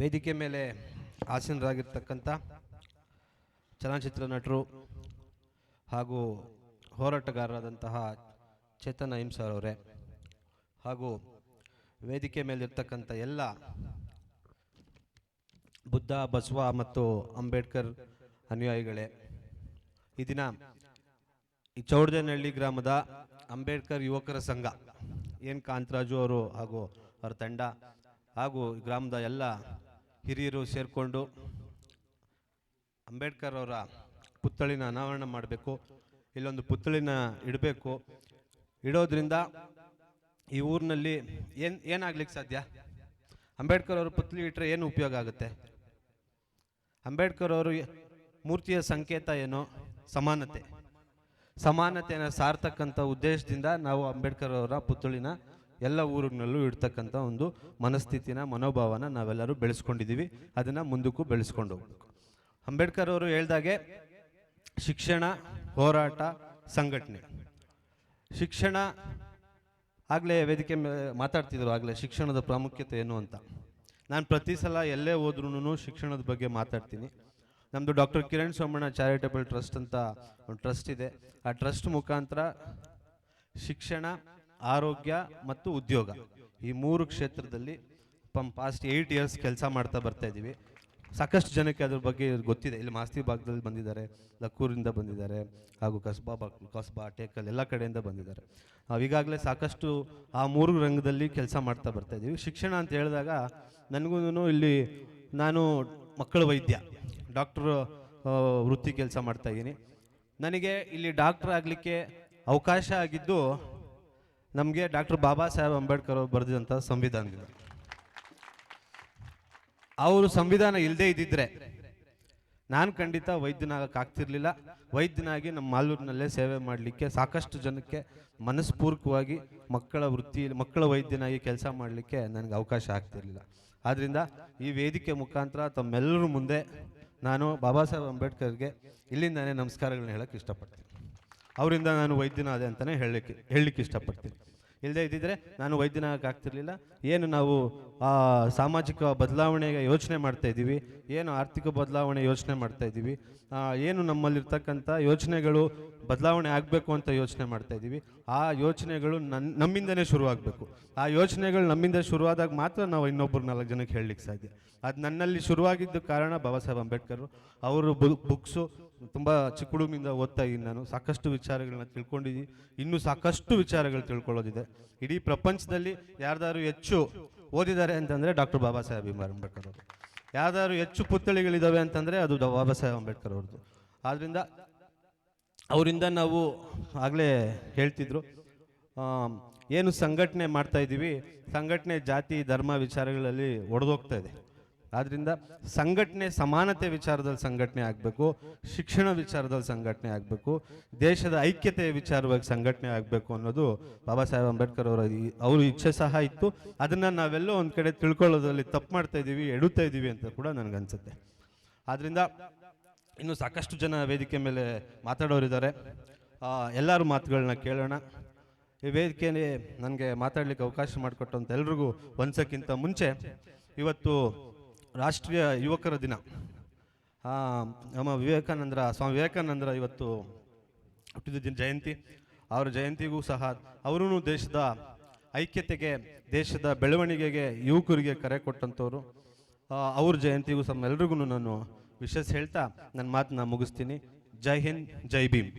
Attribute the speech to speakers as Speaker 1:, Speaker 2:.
Speaker 1: ವೇದಿಕೆ ಮೇಲೆ ಆಸೀನರಾಗಿರ್ತಕ್ಕಂಥ ಚಲನಚಿತ್ರ ನಟರು ಹಾಗೂ ಹೋರಾಟಗಾರರಾದಂತಹ ಚೇತನ್ ಅಹಿಂಸರ್ ಅವರೇ ಹಾಗೂ ವೇದಿಕೆ ಮೇಲಿರ್ತಕ್ಕಂಥ ಎಲ್ಲ ಬುದ್ಧ, ಬಸವ ಮತ್ತು ಅಂಬೇಡ್ಕರ್ ಅನುಯಾಯಿಗಳೇ, ಈ ದಿನ ಈ ಚೌಡದನಹಳ್ಳಿ ಗ್ರಾಮದ ಅಂಬೇಡ್ಕರ್ ಯುವಕರ ಸಂಘ, ಎನ್ ಕಾಂತರಾಜು ಅವರು ಹಾಗೂ ಅವರ ತಂಡ ಹಾಗೂ ಗ್ರಾಮದ ಎಲ್ಲ ಹಿರಿಯರು ಸೇರಿಕೊಂಡು ಅಂಬೇಡ್ಕರ್ ಅವರ ಪುತ್ಥಳಿನ ಅನಾವರಣ ಮಾಡಬೇಕು, ಇಲ್ಲೊಂದು ಪುತ್ಥಳಿನ ಇಡಬೇಕು. ಇಡೋದ್ರಿಂದ ಈ ಊರಿನಲ್ಲಿ ಏನು, ಏನಾಗ್ಲಿಕ್ಕೆ ಸಾಧ್ಯ? ಅಂಬೇಡ್ಕರ್ ಅವರು ಪುತ್ಥಳಿ ಇಟ್ಟರೆ ಏನು ಉಪಯೋಗ ಆಗುತ್ತೆ? ಅಂಬೇಡ್ಕರ್ ಅವರು ಮೂರ್ತಿಯ ಸಂಕೇತ ಏನು? ಸಮಾನತೆ. ಸಮಾನತೆಯನ್ನು ಸಾರ್ತಕ್ಕಂಥ ಉದ್ದೇಶದಿಂದ ನಾವು ಅಂಬೇಡ್ಕರ್ ಅವರ ಪುತ್ಥಳಿನ ಎಲ್ಲ ಊರಿನಲ್ಲೂ ಇಡ್ತಕ್ಕಂಥ ಒಂದು ಮನಸ್ಥಿತಿನ, ಮನೋಭಾವನ ನಾವೆಲ್ಲರೂ ಬೆಳೆಸ್ಕೊಂಡಿದ್ದೀವಿ. ಅದನ್ನು ಮುಂದಕ್ಕೂ ಬೆಳೆಸ್ಕೊಂಡು ಹೋಗ್ಬೇಕು. ಅಂಬೇಡ್ಕರ್ ಅವರು ಹೇಳ್ದಾಗೆ ಶಿಕ್ಷಣ, ಹೋರಾಟ, ಸಂಘಟನೆ. ಶಿಕ್ಷಣ ಆಗಲೇ ವೇದಿಕೆ ಮೇಲೆ ಮಾತಾಡ್ತಿದ್ರು ಆಗಲೇ ಶಿಕ್ಷಣದ ಪ್ರಾಮುಖ್ಯತೆ ಏನು ಅಂತ. ನಾನು ಪ್ರತಿ ಸಲ ಎಲ್ಲೇ ಹೋದ್ರೂ ಶಿಕ್ಷಣದ ಬಗ್ಗೆ ಮಾತಾಡ್ತೀನಿ. ನಮ್ಮದು doctor Kiran Somanna charitable trust ಅಂತ ಒಂದು ಟ್ರಸ್ಟ್ ಇದೆ. ಆ ಟ್ರಸ್ಟ್ ಮುಖಾಂತರ ಶಿಕ್ಷಣ ಆರೋಗ್ಯ ಮತ್ತು ಉದ್ಯೋಗ. ಈ ಮೂರು ಕ್ಷೇತ್ರದಲ್ಲಿ ಪಂ ಪಾಸ್ಟ್ ಏಯ್ಟ್ ಇಯರ್ಸ್ ಕೆಲಸ ಮಾಡ್ತಾ ಬರ್ತಾ ಇದ್ದೀವಿ. ಸಾಕಷ್ಟು ಜನಕ್ಕೆ ಅದ್ರ ಬಗ್ಗೆ ಗೊತ್ತಿದೆ. ಇಲ್ಲಿ ಮಾಸ್ತಿ ಭಾಗದಲ್ಲಿ ಬಂದಿದ್ದಾರೆ, ಲಕ್ಕೂರಿಂದ ಬಂದಿದ್ದಾರೆ, ಹಾಗೂ ಕಸ್ಬಾ ಬಾಗ್ ಕಸ್ಬಾ, ಟೇಕಲ್ ಎಲ್ಲ ಕಡೆಯಿಂದ ಬಂದಿದ್ದಾರೆ. ನಾವು ಈಗಾಗಲೇ ಸಾಕಷ್ಟು ಆ ಮೂರು ರಂಗದಲ್ಲಿ ಕೆಲಸ ಮಾಡ್ತಾ ಬರ್ತಾ ಇದ್ದೀವಿ. ಶಿಕ್ಷಣ ಅಂತ ಹೇಳಿದಾಗ ನನಗೂ ಇಲ್ಲಿ ನಾನು ಮಕ್ಕಳ ವೈದ್ಯ ಡಾಕ್ಟ್ರು ವೃತ್ತಿ ಕೆಲಸ ಮಾಡ್ತಾ ಇದ್ದೀನಿ. ನನಗೆ ಇಲ್ಲಿ ಡಾಕ್ಟರ್ ಆಗಲಿಕ್ಕೆ ಅವಕಾಶ ಆಗಿದ್ದು ನಮಗೆ ಡಾಕ್ಟರ್ ಬಾಬಾ ಸಾಹೇಬ್ ಅಂಬೇಡ್ಕರ್ ಅವರು ಸಂವಿಧಾನ ಅವರು ಸಂವಿಧಾನ ಇಲ್ಲದೆ ಇದ್ದಿದ್ರೆ ನಾನು ಖಂಡಿತ ವೈದ್ಯನಾಗಕ್ಕಾಗ್ತಿರ್ಲಿಲ್ಲ ವೈದ್ಯನಾಗಿ ನಮ್ಮ ಮಾಲೂರಿನಲ್ಲೇ ಸೇವೆ ಮಾಡಲಿಕ್ಕೆ ಸಾಕಷ್ಟು ಜನಕ್ಕೆ ಮನಸ್ಪೂರ್ವಕವಾಗಿ ಮಕ್ಕಳ ವೃತ್ತಿ, ಮಕ್ಕಳ ವೈದ್ಯನಾಗಿ ಕೆಲಸ ಮಾಡಲಿಕ್ಕೆ ನನಗೆ ಅವಕಾಶ ಆಗ್ತಿರಲಿಲ್ಲ. ಆದ್ದರಿಂದ ಈ ವೇದಿಕೆ ಮುಖಾಂತರ ತಮ್ಮೆಲ್ಲರ ಮುಂದೆ ನಾನು ಬಾಬಾ ಸಾಹೇಬ್ ಅಂಬೇಡ್ಕರ್ಗೆ ಇಲ್ಲಿಂದಾನೇ ನಮಸ್ಕಾರಗಳನ್ನ ಹೇಳಕ್ಕೆ ಇಷ್ಟಪಡ್ತೀನಿ. ಅವರಿಂದ ನಾನು ವೈದ್ಯನಾದೆ ಅಂತಲೇ ಹೇಳಲಿಕ್ಕೆ ಹೇಳಲಿಕ್ಕೆ ಇಷ್ಟಪಡ್ತೀನಿ. ಇಲ್ಲದೆ ಇದ್ದಿದ್ರೆ ನಾನು ವೈದ್ಯನಾಗಕ್ಕಾಗ್ತಿರ್ಲಿಲ್ಲ. ಏನು ನಾವು ಸಾಮಾಜಿಕ ಬದಲಾವಣೆಗೆ ಯೋಚನೆ ಮಾಡ್ತಾ ಇದ್ದೀವಿ. ಏನು ಆರ್ಥಿಕ ಬದಲಾವಣೆ ಯೋಚನೆ ಮಾಡ್ತಾ ಇದ್ದೀವಿ. ಏನು ನಮ್ಮಲ್ಲಿರ್ತಕ್ಕಂಥ ಯೋಚನೆಗಳು ಬದಲಾವಣೆ ಆಗಬೇಕು ಅಂತ ಯೋಚನೆ ಮಾಡ್ತಾ ಇದ್ದೀವಿ. ಆ ಯೋಚನೆಗಳು ನನ್ನ ನಮ್ಮಿಂದನೇ ಶುರುವಾಗಬೇಕು. ಆ ಯೋಚನೆಗಳು ನಮ್ಮಿಂದ ಶುರುವಾದಾಗ ಮಾತ್ರ ನಾವು ಇನ್ನೊಬ್ಬರು ನಾಲ್ಕು ಜನಕ್ಕೆ ಹೇಳಲಿಕ್ಕೆ ಸಾಧ್ಯ. ಅದು ನನ್ನಲ್ಲಿ ಶುರುವಾಗಿದ್ದ ಕಾರಣ ಬಾಬಾ ಸಾಹೇಬ್ ಅಂಬೇಡ್ಕರ್ ಅವರು ಬುಕ್ಸು ತುಂಬ ಚಿಕ್ಕ ಹುಡುಗಿಂದ ಓದ್ತಾ ಇದ್ದೀನಿ ನಾನು. ಸಾಕಷ್ಟು ವಿಚಾರಗಳನ್ನ ತಿಳ್ಕೊಂಡಿದ್ದೀನಿ. ಇನ್ನೂ ಸಾಕಷ್ಟು ವಿಚಾರಗಳು ತಿಳ್ಕೊಳ್ಳೋದಿದೆ. ಇಡೀ ಪ್ರಪಂಚದಲ್ಲಿ ಯಾರ್ದಾದ್ರು ಹೆಚ್ಚು ಓದಿದ್ದಾರೆ ಅಂತಂದರೆ ಡಾಕ್ಟರ್ ಬಾಬಾ ಸಾಹೇಬ್ ಅಂಬೇಡ್ಕರ್ ಅವರು. ಯಾವ್ದಾದ್ರು ಹೆಚ್ಚು ಪುತ್ಥಳಿಗಳಿದ್ದಾವೆ ಅಂತಂದರೆ ಅದು ಬಾಬಾ ಸಾಹೇಬ್ ಅಂಬೇಡ್ಕರ್ ಅವ್ರದ್ದು. ಆದ್ದರಿಂದ ಅವರಿಂದ ನಾವು ಆಗಲೇ ಹೇಳ್ತಿದ್ರು. ಏನು ಸಂಘಟನೆ ಮಾಡ್ತಾ ಇದ್ದೀವಿ ಸಂಘಟನೆ ಜಾತಿ, ಧರ್ಮ ವಿಚಾರಗಳಲ್ಲಿ ಒಡೆದೋಗ್ತಾ ಇದೆ. ಆದ್ದರಿಂದ ಸಂಘಟನೆ ಸಮಾನತೆ ವಿಚಾರದಲ್ಲಿ ಸಂಘಟನೆ ಆಗಬೇಕು, ಶಿಕ್ಷಣ ವಿಚಾರದಲ್ಲಿ ಸಂಘಟನೆ ಆಗಬೇಕು, ದೇಶದ ಐಕ್ಯತೆಯ ವಿಚಾರವಾಗಿ ಸಂಘಟನೆ ಆಗಬೇಕು ಅನ್ನೋದು ಬಾಬಾ ಸಾಹೇಬ್ ಅಂಬೇಡ್ಕರ್ ಅವರ ಅವರು ಇಚ್ಛೆ ಸಹ ಇತ್ತು. ಅದನ್ನು ನಾವೆಲ್ಲೋ ಒಂದು ಕಡೆ ತಿಳ್ಕೊಳ್ಳೋದ್ರಲ್ಲಿ ತಪ್ಪು ಮಾಡ್ತಾ ಇದ್ದೀವಿ ಎಡುತ್ತಾ ಇದ್ದೀವಿ ಅಂತ ಕೂಡ ನನಗನ್ಸುತ್ತೆ. ಆದ್ದರಿಂದ ಇನ್ನು ಸಾಕಷ್ಟು ಜನ ವೇದಿಕೆ ಮೇಲೆ ಮಾತಾಡೋರಿದ್ದಾರೆ. ಎಲ್ಲರ ಮಾತುಗಳನ್ನ ಕೇಳೋಣ. ಈ ವೇದಿಕೆಯಲ್ಲಿ ನನಗೆ ಮಾತಾಡಲಿಕ್ಕೆ ಅವಕಾಶ ಮಾಡಿಕೊಟ್ಟಂತ ಎಲ್ರಿಗೂ ಒಂದ್ಸಕ್ಕಿಂತ ಮುಂಚೆ ಇವತ್ತು ರಾಷ್ಟ್ರೀಯ ಯುವಕರ ದಿನ. ನಮ್ಮ ವಿವೇಕಾನಂದರ, ಸ್ವಾಮಿ ವಿವೇಕಾನಂದರ ಇವತ್ತು ಹುಟ್ಟಿದ ಜಯಂತಿ. ಅವರ ಜಯಂತಿಗೂ ಸಹ ಅವರೂ ದೇಶದ ಐಕ್ಯತೆಗೆ, ದೇಶದ ಬೆಳವಣಿಗೆಗೆ, ಯುವಕರಿಗೆ ಕರೆ ಕೊಟ್ಟಂಥವ್ರು. ಅವ್ರ ಜಯಂತಿಗೂ ಸಹ ಎಲ್ರಿಗೂ ನಾನು ವಿಶೇಷ ಹೇಳ್ತಾ, ನನ್ನ ಮಾತನ್ನ ಮುಗಿಸ್ತೀನಿ. ಜೈ ಹಿಂದ್, ಜೈ ಭೀಮ್.